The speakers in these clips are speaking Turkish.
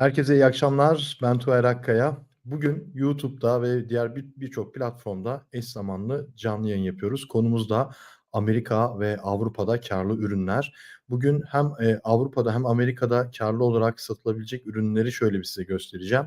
Herkese iyi akşamlar. Ben Tuğer Akkaya. Bugün YouTube'da ve diğer bir birçok platformda eş zamanlı canlı yayın yapıyoruz. Konumuz da Amerika ve Avrupa'da kârlı ürünler. Bugün hem, eee, Avrupa'da hem Amerika'da kârlı olarak satılabilecek ürünleri şöyle bir size göstereceğim.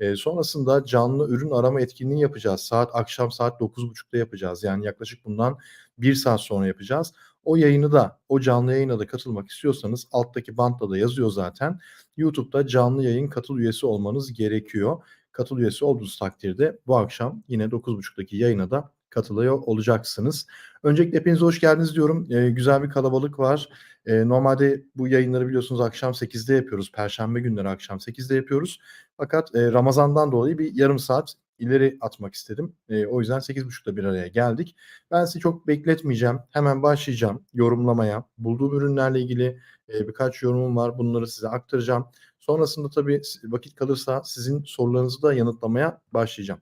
Eee, sonrasında canlı ürün arama etkinliği yapacağız. Saat akşam saat 9.30'da yapacağız. Yani yaklaşık bundan 1 saat sonra yapacağız. O yayını da, o canlı yayına da katılmak istiyorsanız alttaki bantta da yazıyor zaten. YouTube'da canlı yayın katıl üyesi olmanız gerekiyor. Katıl üyesi olduğunuz takdirde bu akşam yine 9.30'daki yayına da katılıyor olacaksınız. Öncelikle hepinize hoş geldiniz diyorum. Eee, güzel bir kalabalık var. Eee, normalde bu yayınları biliyorsunuz akşam 8'de yapıyoruz. Perşembe günleri akşam 8'de yapıyoruz. Fakat, eee, Ramazan'dan dolayı bir yarım saat ileri atmak istedim. Eee, o yüzden 8.30'da bir araya geldik. Ben sizi çok bekletmeyeceğim. Hemen başlayacağım yorumlamaya. Bulduğum ürünlerle ilgili, eee, birkaç yorumum var. Bunları size aktaracağım. Sonrasında tabii vakit kalırsa sizin sorularınızı da yanıtlamaya başlayacağım.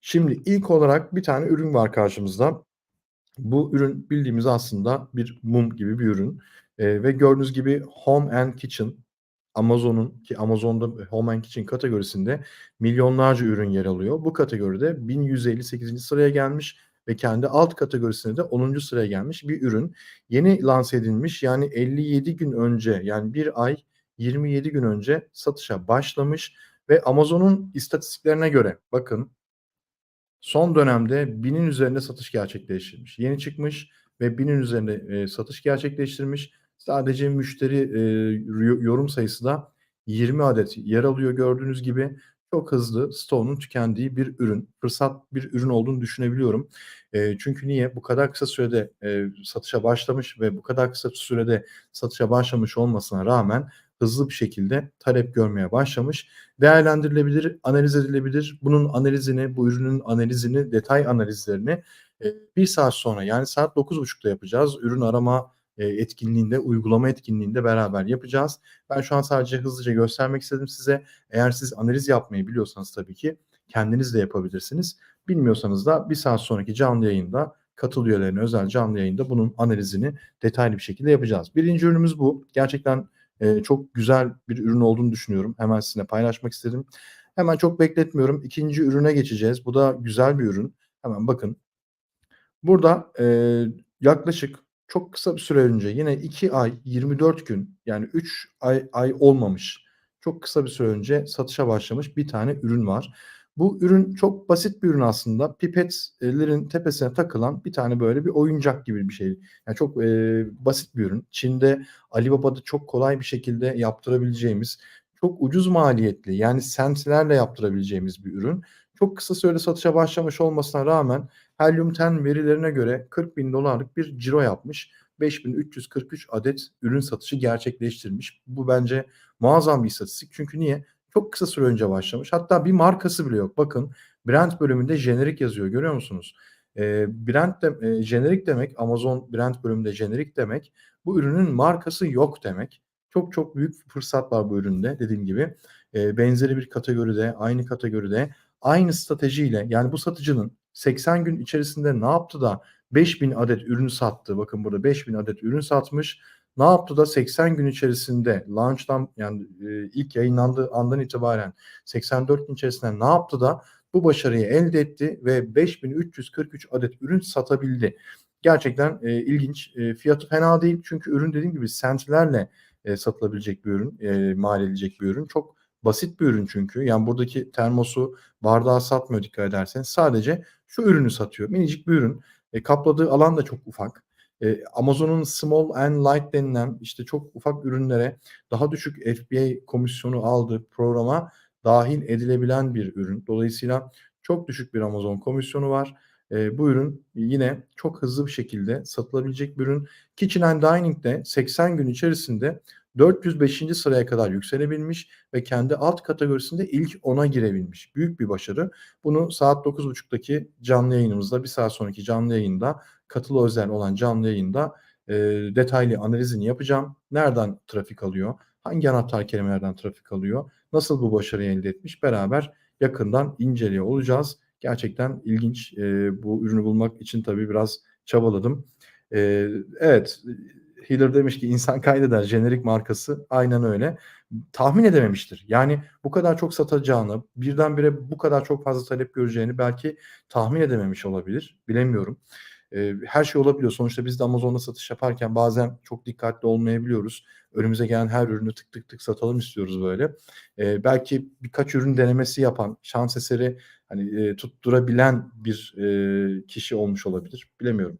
Şimdi ilk olarak bir tane ürün var karşımızda. Bu ürün bildiğimiz aslında bir mum gibi bir ürün, eee, ve gördüğünüz gibi Home and Kitchen, Amazon'un ki Amazon'da Home and Kitchen kategorisinde milyonlarca ürün yer alıyor. Bu kategoride 1158'inci sıraya gelmiş ve kendi alt kategorisinde de 10'uncu sıraya gelmiş bir ürün. Yeni lanse edilmiş, yani 57 gün önce, yani 1 ay 27 gün önce satışa başlamış ve Amazon'un istatistiklerine göre bakın son dönemde 1000'in üzerinde satış gerçekleştirmiş. Yeni çıkmış ve 1000'in üzerinde, eee, satış gerçekleştirmiş. Sadece müşteri, yo yorum sayısı da 20 adet yer alıyor gördüğünüz gibi. Çok hızlı stoğunun tükendiği bir ürün. Fırsat bir ürün olduğunu düşünebiliyorum. Eee, çünkü niye? Bu kadar kısa sürede, eee, satışa başlamış ve bu kadar kısa sürede satışa başlamış olmasına rağmen hızlı bir şekilde talep görmeye başlamış. Değerlendirilebilir, analiz edilebilir. Bunun analizini, bu ürünün analizini, detay analizlerini, eee, 1 saat sonra yani saat 9.30'da yapacağız. Ürün arama, eee, etkinliğinde, uygulama etkinliğinde beraber yapacağız. Ben şu an sadece hızlıca göstermek istedim size. Eğer siz analiz yapmayı biliyorsanız tabii ki kendiniz de yapabilirsiniz. Bilmiyorsanız da 1 saat sonraki canlı yayında, katıl üyelerine özel canlı yayında bunun analizini detaylı bir şekilde yapacağız. 1'inci ürünümüz bu. Gerçekten, eee, çok güzel bir ürün olduğunu düşünüyorum. Hemen sizinle paylaşmak istedim. Hemen çok bekletmiyorum. 2'nci ürüne geçeceğiz. Bu da güzel bir ürün. Hemen bakın. Burada, eee, yaklaşık çok kısa bir süre önce yine 2 ay 24 gün yani 3 ay ay olmamış, çok kısa bir süre önce satışa başlamış bir tane ürün var. Bu ürün çok basit bir ürün aslında. Pipetlerin tepesine takılan bir tane böyle bir oyuncak gibi bir şey. Yani çok, eee, basit bir ürün. Çin'de Alibaba'da çok kolay bir şekilde yaptırabileceğimiz, çok ucuz maliyetli yani centlerle yaptırabileceğimiz bir ürün. Çok kısa sürede satışa başlamış olmasına rağmen Helium 10 verilerine göre $40.000'lık bir ciro yapmış. 5343 adet ürün satışı gerçekleştirmiş. Bu bence muazzam bir istatistik. Çünkü niye? Çok kısa süre önce başlamış. Hatta bir markası bile yok. Bakın brand bölümünde jenerik yazıyor görüyor musunuz? Eee, brand de eee, jenerik demek Amazon brand bölümünde jenerik demek, bu ürünün markası yok demek. Çok çok büyük fırsat var bu üründe dediğim gibi. Eee, benzeri bir kategoride, aynı kategoride, aynı stratejiyle yani bu satıcının 80 gün içerisinde ne yaptı da 5000 adet ürün sattı? Bakın burada 5000 adet ürün satmış. Ne yaptı da 80 gün içerisinde launch'tan yani, eee, ilk yayınlandığı andan itibaren 84 gün içerisinde ne yaptı da bu başarıyı elde etti ve 5343 adet ürün satabildi? Gerçekten, eee, ilginç. Eee, fiyatı fena değil çünkü ürün dediğim gibi centlerle, eee, satılabilecek bir ürün, eee, mal edilecek bir ürün. Çok basit bir ürün çünkü. Yani buradaki termosu, bardağı satmıyor dikkat ederseniz. Sadece şu ürünü satıyor. Minicik bir ürün. E, kapladığı alan da çok ufak. Eee, Amazon'un Small and Light denilen işte çok ufak ürünlere daha düşük FBA komisyonu aldığı programa dâhil edilebilen bir ürün. Dolayısıyla çok düşük bir Amazon komisyonu var. Eee, bu ürün yine çok hızlı bir şekilde satılabilecek bir ürün. Kitchen and Dining'de 80 gün içerisinde 405'inci sıraya kadar yükselebilmiş ve kendi alt kategorisinde ilk 10'a girebilmiş. Büyük bir başarı. Bunu saat 9.30'daki canlı yayınımızda, 1 saat sonraki canlı yayında, katıl özel olan canlı yayında, eee, detaylı analizini yapacağım. Nereden trafik alıyor? Hangi anahtar kelimelerden trafik alıyor? Nasıl bu başarıyı elde etmiş? Beraber yakından inceliyor olacağız. Gerçekten ilginç. Eee, bu ürünü bulmak için tabii biraz çabaladım. Eee, evet, Healer demiş ki insan kaydeder jenerik markası. Aynen öyle. Tahmin edememiştir. Yani bu kadar çok satacağını, birdenbire bu kadar çok fazla talep göreceğini belki tahmin edememiş olabilir. Bilemiyorum. Eee, her şey olabiliyor. Sonuçta biz de Amazon'da satış yaparken bazen çok dikkatli olmayabiliyoruz. Önümüze gelen her ürünü tık tık tık satalım istiyoruz böyle. Eee, belki birkaç ürün denemesi yapan, şans eseri, hani, eee, tutturabilen bir, eee, kişi olmuş olabilir. Bilemiyorum.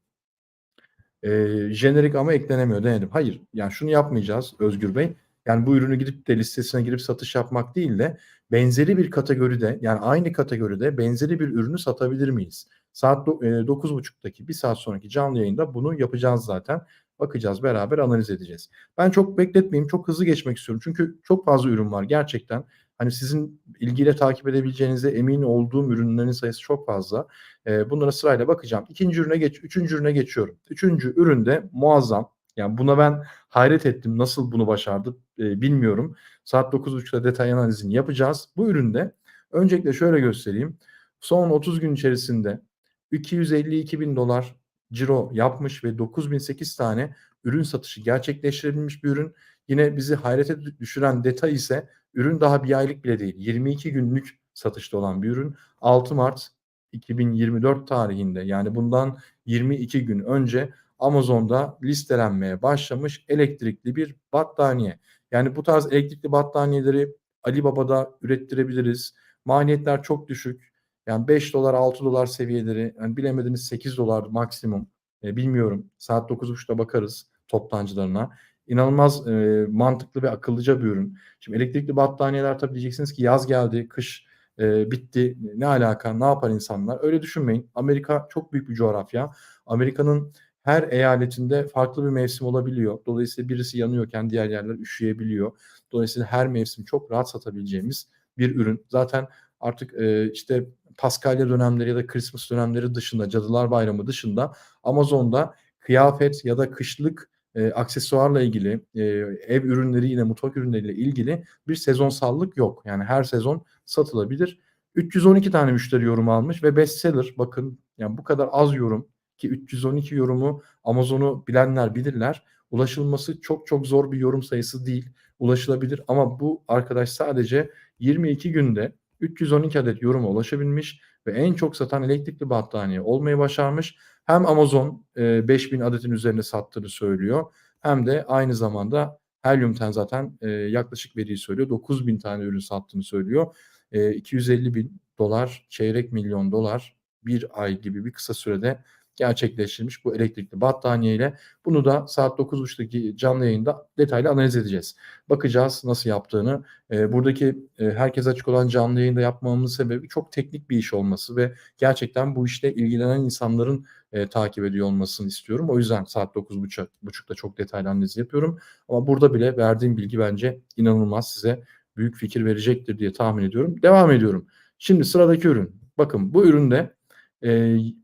Eee, jenerik ama eklenemiyor denedim. Hayır, yani şunu yapmayacağız Özgür Bey, yani bu ürünü gidip de listesine girip satış yapmak değil de benzeri bir kategoride, yani aynı kategoride benzeri bir ürünü satabilir miyiz? Saat do eee, 9.30'daki 1 saat sonraki canlı yayında bunu yapacağız zaten. Bakacağız, beraber analiz edeceğiz. Ben çok bekletmeyeyim, çok hızlı geçmek istiyorum. Çünkü çok fazla ürün var gerçekten. Hani sizin ilgiyle takip edebileceğinize emin olduğum ürünlerin sayısı çok fazla. Eee, bunlara sırayla bakacağım. 2'nci ürüne geç 3'üncü ürüne geçiyorum. 3'üncü ürün de muazzam. Yani buna ben hayret ettim. Nasıl bunu başardı, eee, bilmiyorum. Saat 9.30'da detay analizini yapacağız. Bu üründe öncelikle şöyle göstereyim. Son 30 gün içerisinde $252.000 ciro yapmış ve 9.008 tane ürün satışı gerçekleştirebilmiş bir ürün. Yine bizi hayrete dü düşüren detay ise ürün daha 1 aylık bile değil. 22 günlük satışta olan bir ürün. 6 Mart 2024 tarihinde yani bundan 22 gün önce Amazon'da listelenmeye başlamış elektrikli bir battaniye. Yani bu tarz elektrikli battaniyeleri Alibaba'da ürettirebiliriz. Maliyetler çok düşük. Yani $5, $6 seviyeleri, hani bilemediniz $8 maksimum. Eee, bilmiyorum. Saat 9.30'da bakarız toptancılarına. İnanılmaz, eee, mantıklı ve akıllıca bir ürün. Şimdi elektrikli battaniyeler tabii diyeceksiniz ki yaz geldi, kış, eee, bitti. Ne alaka, ne yapar insanlar? Öyle düşünmeyin. Amerika çok büyük bir coğrafya. Amerika'nın her eyaletinde farklı bir mevsim olabiliyor. Dolayısıyla birisi yanıyorken diğer yerler üşüyebiliyor. Dolayısıyla her mevsim çok rahat satabileceğimiz bir ürün. Zaten artık, eee, işte Paskalya dönemleri ya da Christmas dönemleri dışında, Cadılar Bayramı dışında Amazon'da kıyafet ya da kışlık, eee, aksesuarla ilgili, eee, ev ürünleri yine mutfak ürünleriyle ilgili bir sezonsallık yok. Yani her sezon satılabilir. 312 tane müşteri yorum almış ve bestseller. Bakın, yani bu kadar az yorum ki 312 yorumu Amazon'u bilenler bilirler. Ulaşılması çok çok zor bir yorum sayısı değil. Ulaşılabilir ama bu arkadaş sadece 22 günde 312 adet yoruma ulaşabilmiş ve en çok satan elektrikli battaniye olmayı başarmış. Hem Amazon, eee, 5.000 adetin üzerinde sattığını söylüyor hem de aynı zamanda Helium'ten zaten, eee, yaklaşık veriyi söylüyor. 9.000 tane ürün sattığını söylüyor. Eee, $250.000 çeyrek milyon dolar 1 ay gibi bir kısa sürede gerçekleştirmiş bu elektrikli battaniyeyle. Bunu da saat 9.30'daki canlı yayında detaylı analiz edeceğiz. Bakacağız nasıl yaptığını. Eee, buradaki, eee, herkese açık olan canlı yayında yapmamamın sebebi çok teknik bir iş olması ve gerçekten bu işle ilgilenen insanların, eee, takip ediyor olmasını istiyorum. O yüzden saat 9.30'a buçukta çok detaylı analiz yapıyorum ama burada bile verdiğim bilgi bence inanılmaz size büyük fikir verecektir diye tahmin ediyorum. Devam ediyorum. Şimdi sıradaki ürün. Bakın bu üründe, eee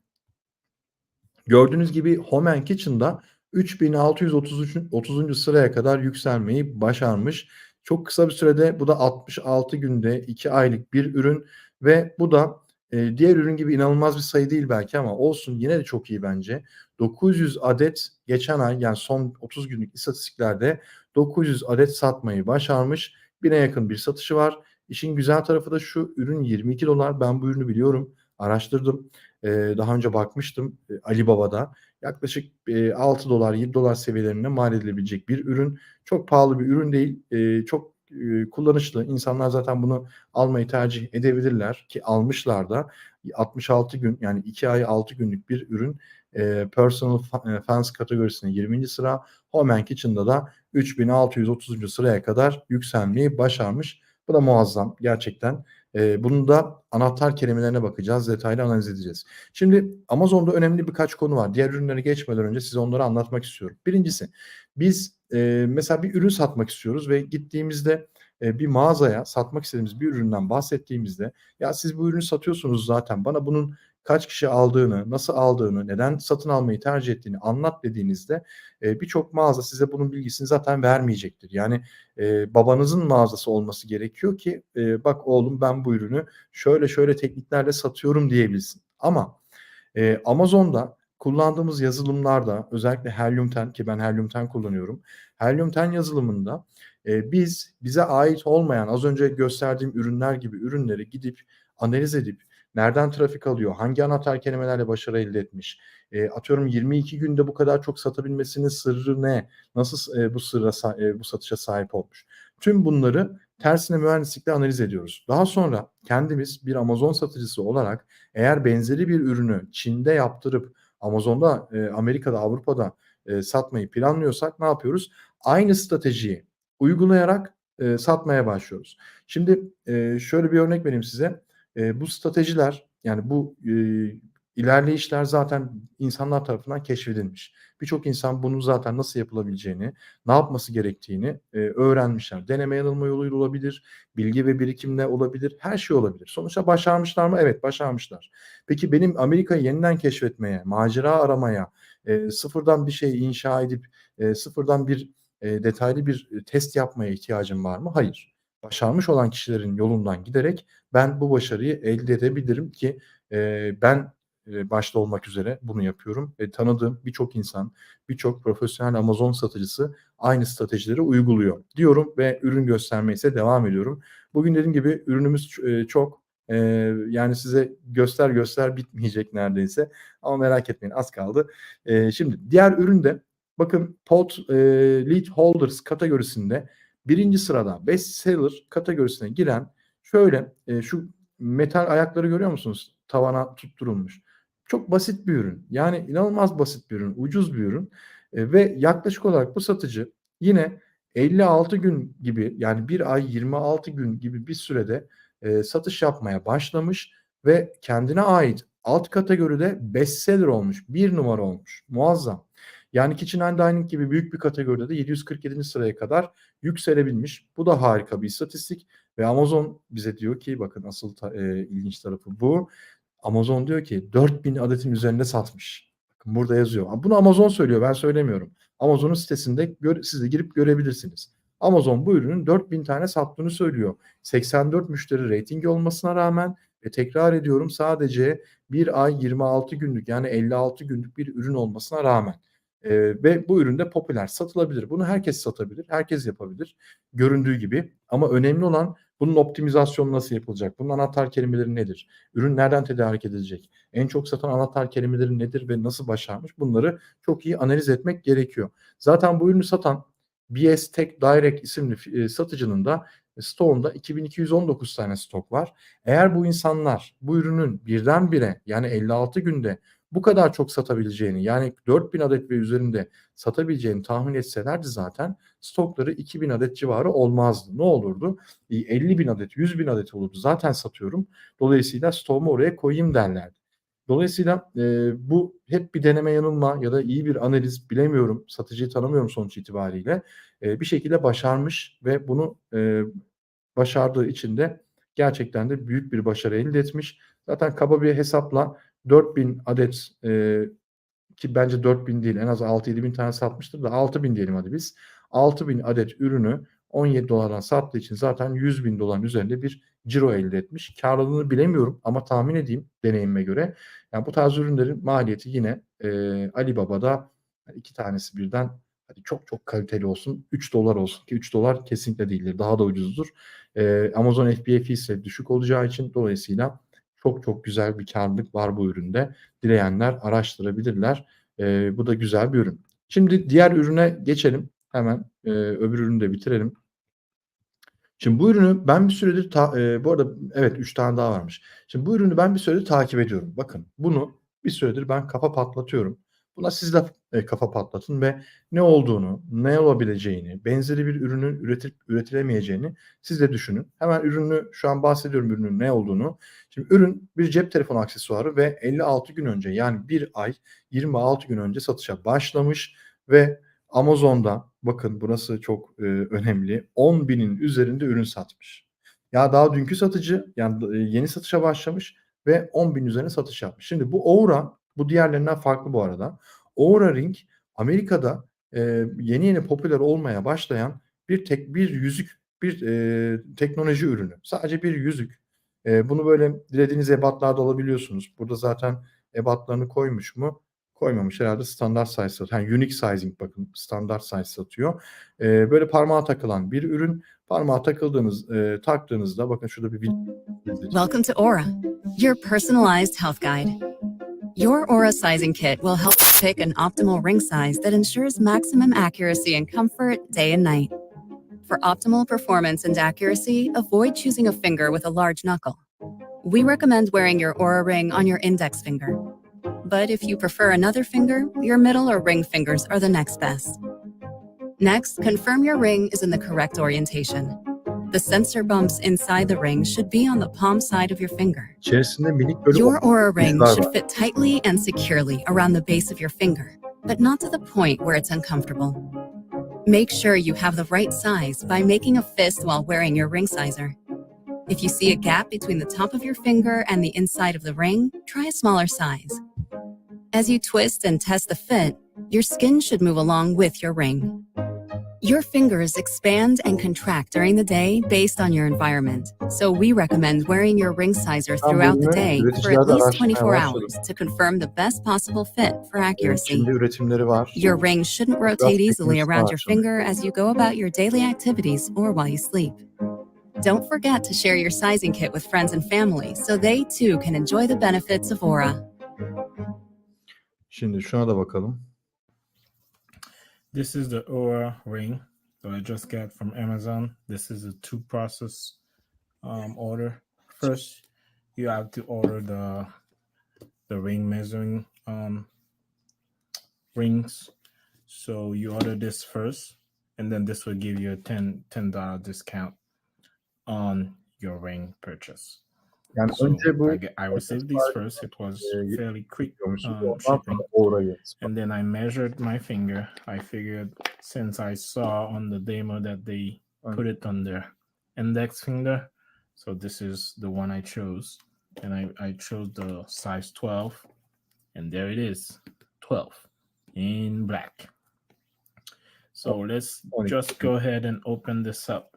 gördüğünüz gibi Home Kitchen'da 3633'ün 30'uncu sıraya kadar yükselmeyi başarmış. Çok kısa bir sürede bu da 66 günde 2 aylık bir ürün ve bu da, eee, diğer ürün gibi inanılmaz bir sayı değil belki ama olsun yine de çok iyi bence. 900 adet geçen ay yani son 30 günlük istatistiklerde 900 adet satmayı başarmış. 1000'e yakın bir satışı var. İşin güzel tarafı da şu, ürün $22. Ben bu ürünü biliyorum, araştırdım. Eee, daha önce bakmıştım, eee, Alibaba'da. Yaklaşık, eee, $6, $7 seviyelerinde mal edilebilecek bir ürün. Çok pahalı bir ürün değil. Eee, çok, eee, kullanışlı. İnsanlar zaten bunu almayı tercih edebilirler ki almışlar da. 66 gün yani 2 ay 6 günlük bir ürün. Eee, Personal fa eee, Finance kategorisinde 20'nci sıra. Home Kitchen'da da 3630'uncu sıraya kadar yükselmeyi başarmış. Bu da muazzam gerçekten. Eee, bunun da anahtar kelimelerine bakacağız, detaylı analiz edeceğiz. Şimdi Amazon'da önemli birkaç konu var. Diğer ürünlere geçmeden önce size onları anlatmak istiyorum. 1'incisi biz, eee, mesela bir ürün satmak istiyoruz ve gittiğimizde, eee, bir mağazaya satmak istediğimiz bir üründen bahsettiğimizde, "Ya, siz bu ürünü satıyorsunuz zaten, bana bunun kaç kişi aldığını, nasıl aldığını, neden satın almayı tercih ettiğini anlat." dediğinizde, eee, birçok mağaza size bunun bilgisini zaten vermeyecektir. Yani, eee, babanızın mağazası olması gerekiyor ki, eee, "Bak oğlum ben bu ürünü şöyle şöyle tekniklerle satıyorum." diyebilsin. Ama, eee, Amazon'da kullandığımız yazılımlarda özellikle Helium 10 ki ben Helium 10 kullanıyorum. Helium 10 yazılımında, eee, biz bize ait olmayan az önce gösterdiğim ürünler gibi ürünleri gidip analiz edip nereden trafik alıyor, hangi anahtar kelimelerle başarı elde etmiş, eee, atıyorum 22 günde bu kadar çok satabilmesinin sırrı ne, nasıl eee, bu sırra eee, bu satışa sahip olmuş? Tüm bunları tersine mühendislikle analiz ediyoruz. Daha sonra kendimiz bir Amazon satıcısı olarak eğer benzeri bir ürünü Çin'de yaptırıp Amazon'da, eee, Amerika'da, Avrupa'da, eee, satmayı planlıyorsak ne yapıyoruz? Aynı stratejiyi uygulayarak, eee, satmaya başlıyoruz. Şimdi, eee, şöyle bir örnek vereyim size. Eee, bu stratejiler, yani bu, eee, ilerleyişler zaten insanlar tarafından keşfedilmiş. Birçok insan bunun zaten nasıl yapılabileceğini, ne yapması gerektiğini, eee, öğrenmişler. Deneme yanılma yoluyla olabilir, bilgi ve birikimle olabilir, her şey olabilir. Sonuçta başarmışlar mı? Evet, başarmışlar. Peki benim Amerika'yı yeniden keşfetmeye, macera aramaya, eee, sıfırdan bir şey inşa edip, eee, sıfırdan bir, eee, detaylı bir, test yapmaya ihtiyacım var mı? Hayır. Başarmış olan kişilerin yolundan giderek ben bu başarıyı elde edebilirim ki, eee, ben, eee, başta olmak üzere bunu yapıyorum ve tanıdığım birçok insan, birçok profesyonel Amazon satıcısı aynı stratejileri uyguluyor diyorum ve ürün göstermeye ise devam ediyorum. Bugün dediğim gibi ürünümüz çok. Eee, yani size göster göster bitmeyecek neredeyse ama merak etmeyin az kaldı. Eee, şimdi diğer ürün de bakın Pot, eee, Lead Holders kategorisinde 1. sırada Best Seller kategorisine giren şöyle, eee, şu metal ayakları görüyor musunuz? Tavana tutturulmuş. Çok basit bir ürün. Yani inanılmaz basit bir ürün, ucuz bir ürün, eee, ve yaklaşık olarak bu satıcı yine 56 gün gibi yani 1 ay 26 gün gibi bir sürede, eee, satış yapmaya başlamış ve kendine ait alt kategoride Best Seller olmuş, 1 numara olmuş. Muazzam. Yani Kitchen and Dining gibi büyük bir kategoride de 747. sıraya kadar yükselebilmiş. Bu da harika bir istatistik ve Amazon bize diyor ki bakın asıl ta eee, ilginç tarafı bu. Amazon diyor ki 4000 adetin üzerinde satmış. Bakın burada yazıyor. Bunu Amazon söylüyor, ben söylemiyorum. Amazon'un sitesinde gör siz de girip görebilirsiniz. Amazon bu ürünün 4000 tane sattığını söylüyor. 84 müşteri reytingi olmasına rağmen ve tekrar ediyorum sadece 1 ay 26 günlük yani 56 günlük bir ürün olmasına rağmen, eee, ve bu ürün de popüler, satılabilir. Bunu herkes satabilir, herkes yapabilir göründüğü gibi ama önemli olan bunun optimizasyonu nasıl yapılacak? Bunun anahtar kelimeleri nedir? Ürün nereden tedarik edilecek? En çok satan anahtar kelimeleri nedir ve nasıl başarmış? Bunları çok iyi analiz etmek gerekiyor. Zaten bu ürünü satan BS Tech Direct isimli satıcının da stoğunda 2219 tane stok var. Eğer bu insanlar bu ürünün birdenbire yani 56 günde bu kadar çok satabileceğini yani 4000 adet ve üzerinde satabileceğini tahmin etselerdi zaten stokları 2000 adet civarı olmazdı. Ne olurdu? İii, 50.000 adet, 100.000 adet olurdu. Zaten satıyorum. Dolayısıyla stoğumu oraya koyayım derlerdi. Dolayısıyla, eee, bu hep bir deneme yanılma ya da iyi bir analiz bilemiyorum. Satıcıyı tanımıyorum sonuç itibariyle. Eee, bir şekilde başarmış ve bunu, eee, başardığı için de gerçekten de büyük bir başarı elde etmiş. Zaten kaba bir hesapla 4000 adet, eee, ki bence 4000 değil en az 6-7 bin tane satmıştır da 6000 diyelim hadi biz. 6000 adet ürünü $17'dan sattığı için zaten $100.000'ın üzerinde bir ciro elde etmiş. Kârlılığını bilemiyorum ama tahmin edeyim deneyimime göre. Yani bu tarz ürünlerin maliyeti yine, eee, Alibaba'da 2 tanesi birden hadi çok çok kaliteli olsun $3 olsun ki $3 kesinlikle değildir. Daha da ucuzdur. Eee, Amazon FBA ise düşük olacağı için dolayısıyla çok çok güzel bir kârlılık var bu üründe. Dileyenler araştırabilirler. Eee, bu da güzel bir ürün. Şimdi diğer ürüne geçelim. Hemen, eee, öbür ürünü de bitirelim. Şimdi bu ürünü ben bir süredir ta eee, bu arada evet 3 tane daha varmış. Şimdi bu ürünü ben bir süredir takip ediyorum. Bakın bunu bir süredir ben kafa patlatıyorum. Buna siz de, eee, kafa patlatın ve ne olduğunu, ne olabileceğini, benzeri bir ürünün üretilip üretilemeyeceğini siz de düşünün. Hemen ürünü şu an bahsediyorum ürünün ne olduğunu. Şimdi ürün bir cep telefonu aksesuarı ve 56 gün önce yani 1 ay 26 gün önce satışa başlamış ve Amazon'da bakın burası çok, eee, önemli 10.000'in üzerinde ürün satmış. Ya daha dünkü satıcı yani eee, yeni satışa başlamış ve 10.000 üzerine satış yapmış. Şimdi bu Oura bu diğerlerinden farklı bu arada. Oura Ring Amerika'da, eee, yeni yeni popüler olmaya başlayan bir tek bir yüzük, bir, eee, teknoloji ürünü. Sadece bir yüzük. Eee, bunu böyle dilediğiniz ebatlarda alabiliyorsunuz. Burada zaten ebatlarını koymuş mu? koymamış. Herhalde standart size satıyor. Yani unique sizing bakın standart size satıyor. Ee, böyle parmağa takılan bir ürün. Parmağa takıldığınız, e, taktığınızda bakın şurada bir Welcome to Aura, your personalized health guide. Your Aura sizing kit will help you pick an optimal ring size that ensures maximum accuracy and comfort day and night. For optimal performance and accuracy, avoid choosing a finger with a large knuckle. We recommend wearing your Aura ring on your index finger. But if you prefer another finger, your middle or ring fingers are the next best. Next, confirm your ring is in the correct orientation. The sensor bumps inside the ring should be on the palm side of your finger. içerisinde minik böyle Your Aura ring should fit tightly and securely around the base of your finger, but not to the point where it's uncomfortable. Make sure you have the right size by making a fist while wearing your ring sizer. If you see a gap between the top of your finger and the inside of the ring, try a smaller size. As you twist and test the fit, your skin should move along with your ring. Your fingers expand and contract during the day based on your environment, so we recommend wearing your ring sizer throughout the day for at least 24 hours to confirm the best possible fit for accuracy. Çin'de üretimleri var. Your ring shouldn't rotate easily around your finger as you go about your daily activities or while you sleep. Don't forget to share your sizing kit with friends and family so they too can enjoy the benefits of Aura. Şimdi şuna da bakalım. This is the Aura ring that I just got from Amazon. This is a two process um, order. First, you have to order the the ring measuring um, rings. So you order this first, and then this will give you a 10 dollar discount on your ring purchase. Yani So önce bu I, I received these first. It was fairly quick um, shipping. and then I measured my finger. I figured since I saw on the demo that they put it on their index finger, so this is the one I chose, and I, I chose the size 12, and there it is 12 in black. So let's just go ahead and open this up.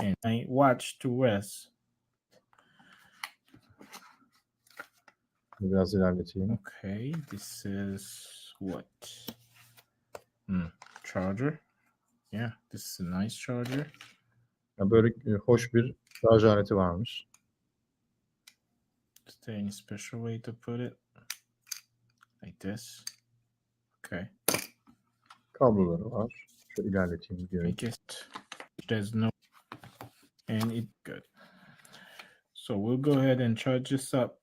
And I watch to rest. Biraz ilerleteyim. Okay, this is what? Hmm, charger. Yeah, this is a nice charger. Yani böyle e, hoş bir şarj aleti varmış. Is there any special way to put it? Like this. Okay, Kabloları var. Şöyle ilerleteyim. I Diyorum. guess there's no, and it good. So we'll go ahead and charge this up.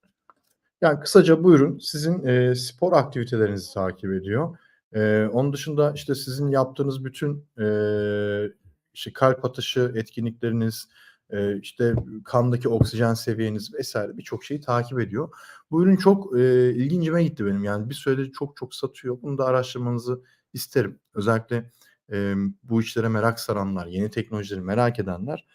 Yani kısaca bu ürün sizin e, spor aktivitelerinizi takip ediyor. E, onun dışında işte sizin yaptığınız bütün e, işte kalp atışı etkinlikleriniz, e, işte kandaki oksijen seviyeniz vesaire birçok şeyi takip ediyor. Bu ürün çok e, ilgincime gitti benim. Yani bir süredir çok çok satıyor. Bunu da araştırmanızı isterim. Özellikle e, bu işlere merak saranlar, yeni teknolojileri merak edenler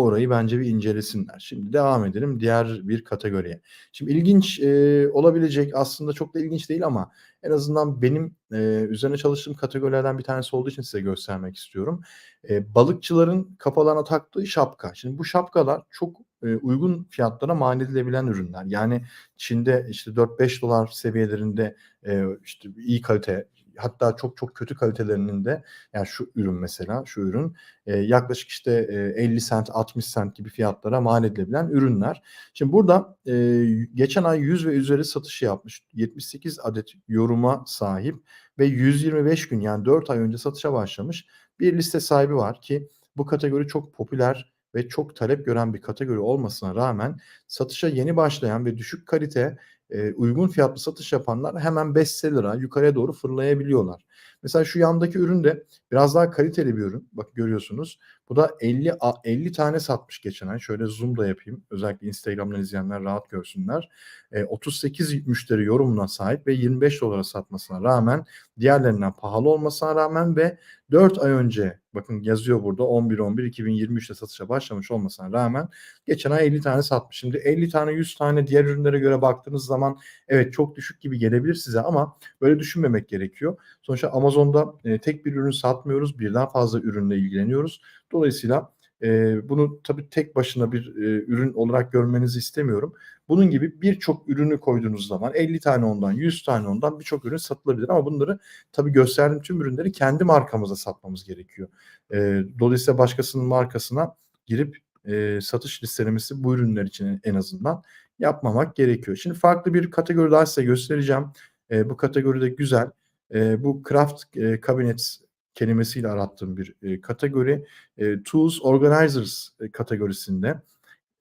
orayı bence bir incelesinler. Şimdi devam edelim diğer bir kategoriye. Şimdi ilginç e, olabilecek aslında çok da ilginç değil ama en azından benim e, üzerine çalıştığım kategorilerden bir tanesi olduğu için size göstermek istiyorum. E, balıkçıların kafalarına taktığı şapka. Şimdi bu şapkalar çok e, uygun fiyatlara mal edilebilen ürünler. Yani Çin'de işte 4-5 dolar seviyelerinde e, işte iyi kalite hatta çok çok kötü kalitelerinin de yani şu ürün mesela şu ürün e, yaklaşık işte e, 50 sent 60 sent gibi fiyatlara mal edilebilen ürünler. Şimdi burada e, geçen ay 100 ve üzeri satışı yapmış 78 adet yoruma sahip ve 125 gün yani 4 ay önce satışa başlamış bir liste sahibi var ki bu kategori çok popüler ve çok talep gören bir kategori olmasına rağmen satışa yeni başlayan ve düşük kalite e, uygun fiyatlı satış yapanlar hemen bestseller'a yukarıya doğru fırlayabiliyorlar. Mesela şu yandaki ürün de biraz daha kaliteli bir ürün. Bak görüyorsunuz. Bu da 50 a- 50 tane satmış geçen ay. Şöyle zoom da yapayım. Özellikle Instagram'dan izleyenler rahat görsünler. E, 38 müşteri yorumuna sahip ve 25 dolara satmasına rağmen diğerlerinden pahalı olmasına rağmen ve 4 ay önce bakın yazıyor burada 11-11-2023'te satışa başlamış olmasına rağmen geçen ay 50 tane satmış. Şimdi 50 tane 100 tane diğer ürünlere göre baktığınız zaman evet çok düşük gibi gelebilir size ama böyle düşünmemek gerekiyor. Sonuçta Amazon'da e, tek bir ürün satmıyoruz. Birden fazla ürünle ilgileniyoruz. Dolayısıyla Eee, bunu tabii tek başına bir, eee, ürün olarak görmenizi istemiyorum. Bunun gibi birçok ürünü koyduğunuz zaman 50 tane ondan, 100 tane ondan birçok ürün satılabilir ama bunları tabii gösterdiğim tüm ürünleri kendi markamıza satmamız gerekiyor. Eee, dolayısıyla başkasının markasına girip, eee, satış listelemesi bu ürünler için en azından yapmamak gerekiyor. Şimdi farklı bir kategori daha size göstereceğim. Eee, bu kategori de güzel. Eee, bu craft, eee, cabinets kelimesiyle arattığım bir, eee, kategori. Eee, tools organizers, eee, kategorisinde,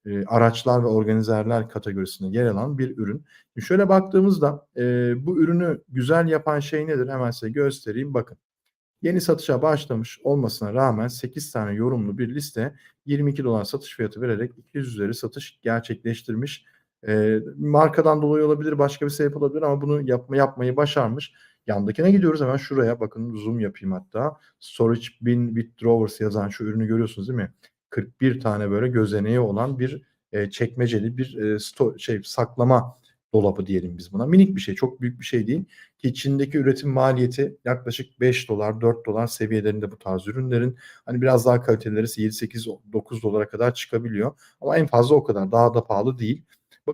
eee, araçlar ve organizerler kategorisinde yer alan bir ürün. Şöyle baktığımızda, eee, bu ürünü güzel yapan şey nedir? Hemen size göstereyim. Bakın. Yeni satışa başlamış olmasına rağmen 8 tane yorumlu bir liste $22 satış fiyatı vererek 200 üzeri satış gerçekleştirmiş. Eee, markadan dolayı olabilir, başka bir sebep olabilir ama bunu yapma yapmayı başarmış. Yandakine gidiyoruz hemen şuraya bakın zoom yapayım hatta. Storage bin with drawers yazan şu ürünü görüyorsunuz değil mi? 41 tane böyle gözeneği olan bir, eee, çekmeceli bir, eee, sto şey saklama dolabı diyelim biz buna. Minik bir şey, çok büyük bir şey değil ki içindeki üretim maliyeti yaklaşık $5, $4 seviyelerinde bu tarz ürünlerin. Hani biraz daha kaliteleri ise 7, 8, o $9'a kadar çıkabiliyor ama en fazla o kadar. Daha da pahalı değil.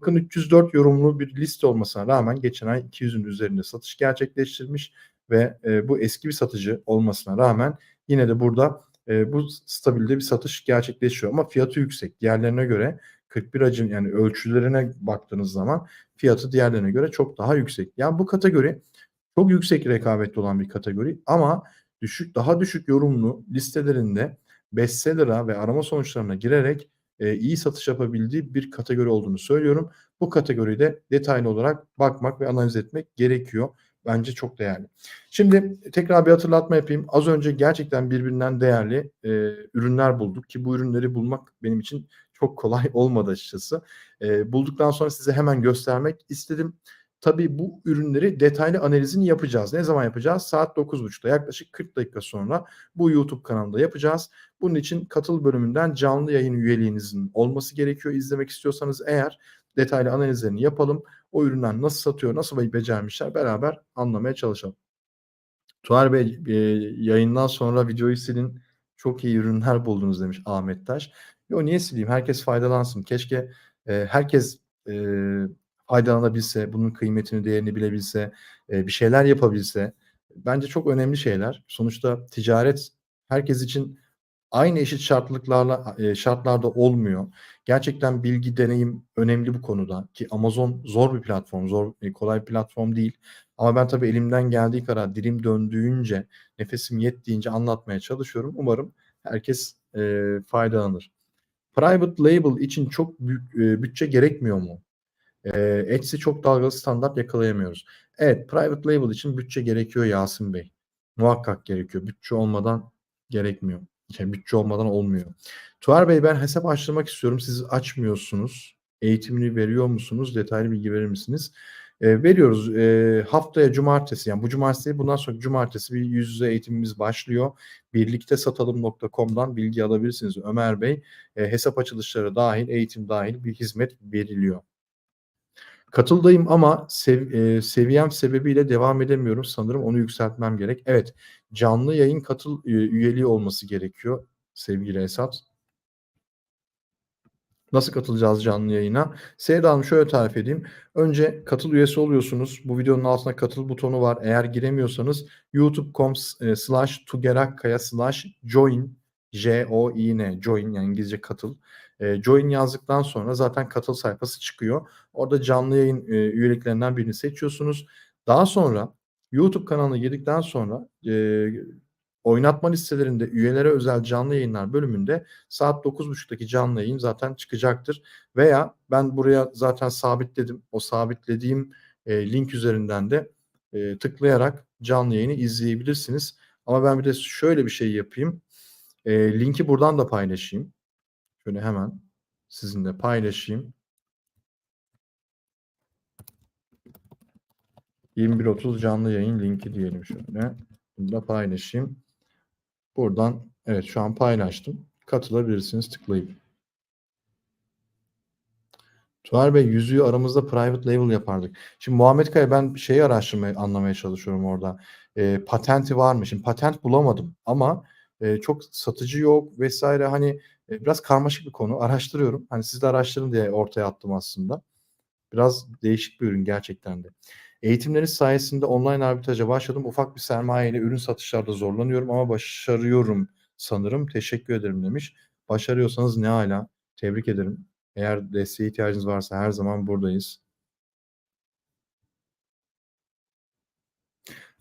Bakın 304 yorumlu bir liste olmasına rağmen geçen ay 200'ün üzerinde satış gerçekleştirmiş ve, eee, bu eski bir satıcı olmasına rağmen yine de burada, eee, bu stabilde bir satış gerçekleşiyor ama fiyatı yüksek. Diğerlerine göre 41 hacim yani ölçülerine baktığınız zaman fiyatı diğerlerine göre çok daha yüksek. Yani bu kategori çok yüksek rekabetli olan bir kategori ama düşük daha düşük yorumlu listelerinde bestseller'a ve arama sonuçlarına girerek, eee, iyi satış yapabildiği bir kategori olduğunu söylüyorum. Bu kategoride detaylı olarak bakmak ve analiz etmek gerekiyor. Bence çok değerli. Şimdi tekrar bir hatırlatma yapayım. Az önce gerçekten birbirinden değerli, eee, ürünler bulduk ki bu ürünleri bulmak benim için çok kolay olmadı açıkçası. Eee, bulduktan sonra size hemen göstermek istedim. Tabii bu ürünleri detaylı analizini yapacağız. Ne zaman yapacağız? Saat 9.30'da yaklaşık 40 dakika sonra bu YouTube kanalında yapacağız. Bunun için katıl bölümünden canlı yayın üyeliğinizin olması gerekiyor. İzlemek istiyorsanız eğer detaylı analizlerini yapalım. O ürünler nasıl satıyor, nasıl becermişler beraber anlamaya çalışalım. Tuğer Bey, eee, yayından sonra videoyu silin. Çok iyi ürünler buldunuz demiş Ahmet Taş. Yo niye sileyim? Herkes faydalansın. Keşke, eee, herkes, eee, faydalanabilse, bunun kıymetini, değerini bilebilse, eee, bir şeyler yapabilse. Bence çok önemli şeyler. Sonuçta ticaret herkes için aynı eşit şartlıklarla eee, şartlarda olmuyor. Gerçekten bilgi, deneyim önemli bu konuda ki Amazon zor bir platform, zor, eee, kolay bir platform değil. Ama ben tabii elimden geldiği kadar, dilim döndüğünce, nefesim yettiğince anlatmaya çalışıyorum. Umarım herkes, eee, faydalanır. Private label için çok büyük, eee, bütçe gerekmiyor mu? Eee, Etsy çok dalgalı standart yakalayamıyoruz. Evet, private label için bütçe gerekiyor Yasin Bey. Muhakkak gerekiyor. Bütçe olmadan gerekmiyor. Şey, bütçe olmadan olmuyor. Tuğer Bey ben hesap açtırmak istiyorum. Siz açmıyorsunuz. Eğitimini veriyor musunuz? Detaylı bilgi verir misiniz? Eee, veriyoruz. Eee, haftaya cumartesi yani bu cumartesi bundan sonraki cumartesi bir yüz yüze eğitimimiz başlıyor. Birliktesatalım.com'dan bilgi alabilirsiniz Ömer Bey. Eee, hesap açılışları dâhil, eğitim dâhil bir hizmet veriliyor. Katıldayım ama sev eee, seviyem sebebiyle devam edemiyorum. Sanırım onu yükseltmem gerek. Evet, canlı yayın katıl, eee, üyeliği olması gerekiyor sevgili Esat. Nasıl katılacağız canlı yayına? Seyda Hanım şöyle tarif edeyim. Önce katıl üyesi oluyorsunuz. Bu videonun altında katıl butonu var. Eğer giremiyorsanız youtube.com eee, slash tugerakkaya slash join J-O-I-N join yani İngilizce katıl. Eee, join yazdıktan sonra zaten katıl sayfası çıkıyor. Orada canlı yayın, eee, üyeliklerinden birini seçiyorsunuz. Daha sonra YouTube kanalına girdikten sonra, eee, oynatma listelerinde üyelere özel canlı yayınlar bölümünde saat 9.30'daki canlı yayın zaten çıkacaktır. Veya ben buraya zaten sabitledim. O sabitlediğim, eee, link üzerinden de, eee, tıklayarak canlı yayını izleyebilirsiniz. Ama ben bir de şöyle bir şey yapayım. Eee, linki buradan da paylaşayım. Şöyle hemen sizinle paylaşayım. 21.30 canlı yayın linki diyelim şöyle. Bunu da paylaşayım. Buradan evet şu an paylaştım. Katılabilirsiniz tıklayıp. Tuğer Bey yüzüğü aramızda private label yapardık. Şimdi Muhammed Kaya ben şeyi araştırmaya, anlamaya çalışıyorum orada. Eee, patenti var mı? Şimdi patent bulamadım ama Eee, çok satıcı yok vs. hani, eee, biraz karmaşık bir konu. Araştırıyorum. Hani, siz de araştırın diye ortaya attım aslında. Biraz değişik bir ürün gerçekten de. Eğitimleriniz sayesinde online arbitraja başladım. Ufak bir sermayeyle ürün satışlarda zorlanıyorum ama başarıyorum sanırım. Teşekkür ederim demiş. Başarıyorsanız ne âlâ. Tebrik ederim. Eğer desteğe ihtiyacınız varsa her zaman buradayız.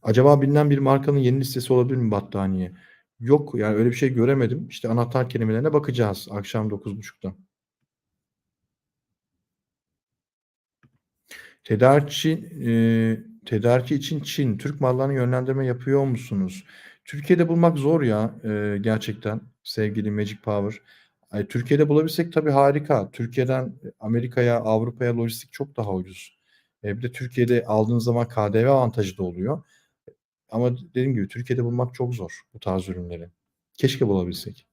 Acaba bilinen bir markanın yeni listesi olabilir mi battaniye? Yok, yani öyle bir şey göremedim. İşte anahtar kelimelerine bakacağız akşam 9.30'da. Tedarikçi, eee, tedariki için Çin, Türk mallarına yönlendirme yapıyor musunuz? Türkiye'de bulmak zor ya, eee, gerçekten sevgili Magic Power. Ay, Türkiye'de bulabilsek tabii harika. Türkiye'den Amerika'ya, Avrupa'ya lojistik çok daha ucuz. Eee, bir de Türkiye'de aldığınız zaman KDV avantajı da oluyor. Ama dediğim gibi Türkiye'de bulmak çok zor bu tarz ürünleri. Keşke bulabilsek.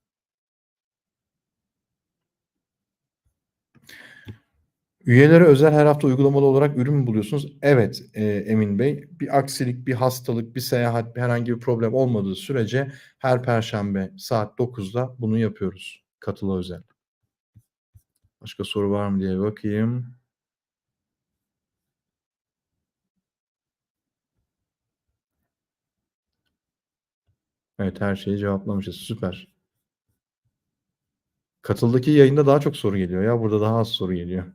Üyelere özel her hafta uygulamalı olarak ürün mü buluyorsunuz? Evet, eee, Emin Bey. Bir aksilik, bir hastalık, bir seyahat, herhangi bir problem olmadığı sürece her perşembe saat 9'da bunu yapıyoruz. Katıla özel. Başka soru var mı diye bakayım. Evet, her şeyi cevaplamışız. Süper. Katıldaki yayında daha çok soru geliyor ya. Burada daha az soru geliyor.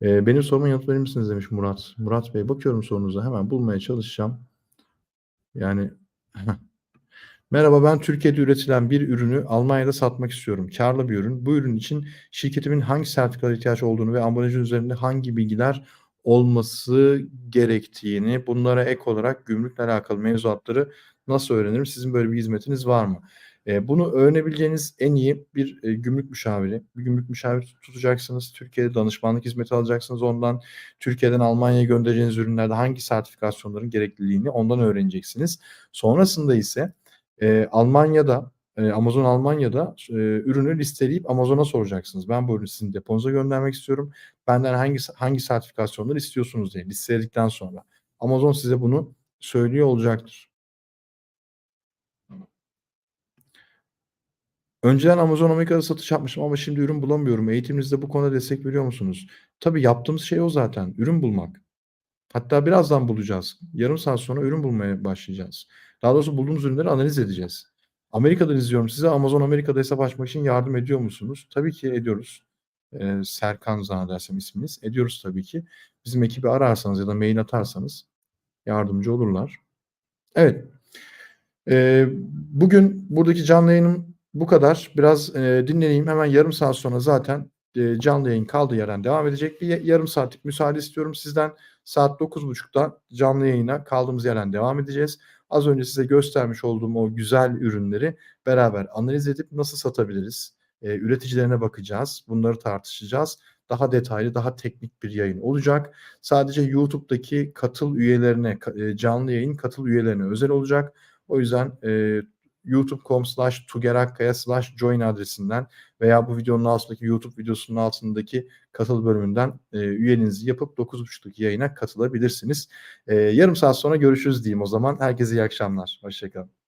Eee, benim soruma yanıt verir misiniz demiş Murat. Murat Bey, bakıyorum sorunuza. Hemen bulmaya çalışacağım. Yani. Merhaba, ben Türkiye'de üretilen bir ürünü Almanya'da satmak istiyorum. Kârlı bir ürün. Bu ürün için şirketimin hangi sertifikalara ihtiyaç olduğunu ve ambalajın üzerinde hangi bilgiler olması gerektiğini, bunlara ek olarak gümrükle alakalı mevzuatları nasıl öğrenirim? Sizin böyle bir hizmetiniz var mı? Eee, bunu öğrenebileceğiniz en iyi bir, eee, gümrük müşaviri. Bir gümrük müşaviri tutacaksınız. Türkiye'de danışmanlık hizmeti alacaksınız ondan. Türkiye'den Almanya'ya göndereceğiniz ürünlerde hangi sertifikasyonların gerekliliğini ondan öğreneceksiniz. Sonrasında ise, eee, Almanya'da, eee, Amazon Almanya'da eee, ürünü listeleyip Amazon'a soracaksınız. Ben bu ürünü sizin deponuza göndermek istiyorum. Benden hangi hangi sertifikasyonları istiyorsunuz diye listeledikten sonra. Amazon size bunu söylüyor olacaktır. Önceden Amazon Amerika'da satış yapmıştım ama şimdi ürün bulamıyorum. Eğitiminizde bu konuda destek veriyor musunuz? Tabii yaptığımız şey o zaten, ürün bulmak. Hatta birazdan bulacağız. Yarım saat sonra ürün bulmaya başlayacağız. Daha doğrusu bulduğumuz ürünleri analiz edeceğiz. Amerika'dan izliyorum sizi. Amazon Amerika'da hesap açmak için yardım ediyor musunuz? Tabii ki ediyoruz. Eee, Serkan zannedersem isminiz. Ediyoruz tabii ki. Bizim ekibi ararsanız ya da mail atarsanız yardımcı olurlar. Evet. Eee, bugün buradaki canlı yayınım bu kadar. Biraz, eee, dinleneyim. Hemen yarım saat sonra zaten, eee, canlı yayın kaldığı yerden devam edecek. Bir yarım saatlik müsaade istiyorum sizden. Saat 9.30'da canlı yayına kaldığımız yerden devam edeceğiz. Az önce size göstermiş olduğum o güzel ürünleri beraber analiz edip nasıl satabiliriz? Eee, üreticilerine bakacağız. Bunları tartışacağız. Daha detaylı, daha teknik bir yayın olacak. Sadece YouTube'daki katıl üyelerine, eee, canlı yayın katıl üyelerine özel olacak. O yüzden, eee, youtube.com/tugerakkaya/join adresinden veya bu videonun altındaki YouTube videosunun altındaki katıl bölümünden, eee, üyeliğinizi yapıp 9.30'daki yayına katılabilirsiniz. Eee, yarım saat sonra görüşürüz diyeyim o zaman. Herkese iyi akşamlar. Hoşça kalın.